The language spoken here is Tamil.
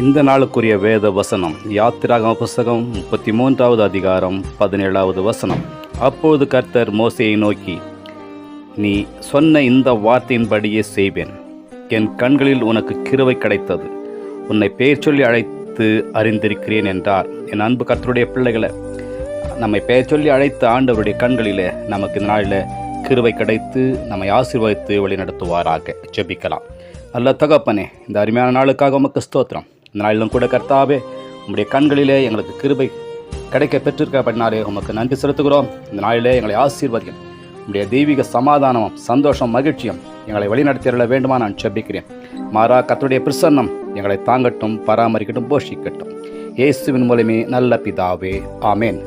இந்த நாளுக்குரிய வேத வசனம் யாத்திராக புஸ்தகம் முப்பத்தி மூன்றாவது அதிகாரம் பதினேழாவது வசனம். அப்போது கர்த்தர் மோசையை நோக்கி நீ சொன்ன இந்த வார்த்தையின்படியே செய்வேன். என் கண்களில் உனக்கு கிருவை கிடைத்தது. உன்னை பெயர் சொல்லி அழைத்து அறிந்திருக்கிறேன் என்றார். என் அன்பு கர்த்தருடைய பிள்ளைகளை நம்மை பெயர் சொல்லி அழைத்த ஆண்டவருடைய கண்களிலே நமக்கு இந்த நாளில் கிருவை கிடைத்து நம்மை ஆசீர்வதித்து வழிநடத்துவாராக. ஜெபிக்கலாம். நல்ல தகப்பனே இந்த அருமையான நாளுக்காக உமக்கு ஸ்தோத்திரம். இந்த நாளிலும் கூட கர்த்தாவே உங்களுடைய கண்களிலே எங்களுக்கு கிருபை கிடைக்க பெற்றிருக்கப்படினாலே உமக்கு நன்றி செலுத்துகிறோம். இந்த நாளிலே எங்களை ஆசீர்வதியும் உங்களுடைய தெய்வீக சமாதானமும் சந்தோஷம் மகிழ்ச்சியும் எங்களை வழிநடத்திட வேண்டுமா நான் செபிக்கிறேன் மாறா கத்தருடைய பிரசன்னம் எங்களை தாங்கட்டும் பராமரிக்கட்டும் போஷிக்கட்டும். இயேசுவின் மூலமே நல்ல பிதாவே. ஆமேன்.